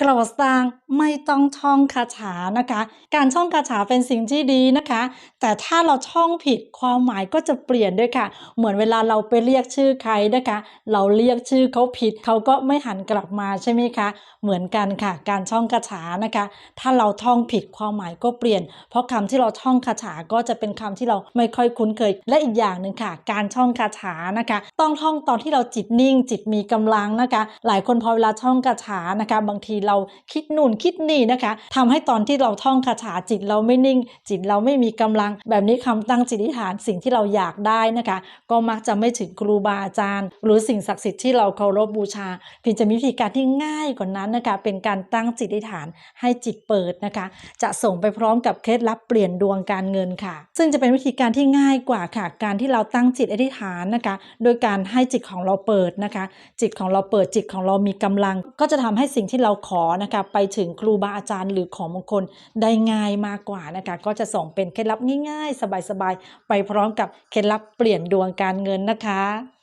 กระสร้างไม่ต้องท่องคาถานะคะ การท่องคาถาเป็นสิ่งที่ดีนะคะ แต่ถ้าเราท่องผิดความหมายก็จะเปลี่ยนด้วยค่ะ เหมือนเวลาเราไปเรียกชื่อใครนะคะ เราเรียกชื่อเขาผิดเขาก็ไม่หันกลับมาใช่ไหมคะ เหมือนกันค่ะ การท่องคาถานะคะ ถ้าเราท่องผิดความหมายก็เปลี่ยน เพราะคำที่เราท่องคาถาก็จะเป็นคำที่เราไม่ค่อยคุ้นเคย และอีกอย่างหนึ่งค่ะ การท่องคาถานะคะ ต้องท่องตอนที่เราจิตนิ่ง จิตมีกำลังนะคะ หลายคนพอเวลาท่องคาถานะคะ บางทีเราคิดนู่นคิดนี่นะคะทำให้ตอนที่เราท่องคาถาจิตเราไม่นิ่ง จิตเราไม่มีกำลัง แบบนี้คำตั้งจิตอธิษฐานสิ่งที่เราอยากได้นะคะ ก็มักจะไม่ถึงครูบาอาจารย์ หรือสิ่งศักดิ์สิทธิ์ที่เราเคารพบูชาเพียงจะมีวิธีการที่ง่ายกว่านั้นนะคะ เป็นการตั้งจิตอธิษฐานให้จิตเปิดนะคะ จะส่งไปพร้อมกับเคล็ดลับเปลี่ยนดวงการเงินค่ะ ซึ่งจะเป็นวิธีการที่ง่ายกว่าค่ะ การที่เราตั้งจิตอธิษฐานนะคะ โดยการให้จิตของเราเปิดนะคะ จิตของเราเปิดจิตของเรามีกำลัง ก็จะทำให้สิ่งที่เราขอนะคะไปถึงครูบาอาจารย์หรือของมงคลได้ง่ายมากกว่านะคะก็จะส่งเป็นเคล็ดลับง่ายๆ สบายๆ ไปพร้อมกับเคล็ดลับเปลี่ยนดวงการเงินนะคะ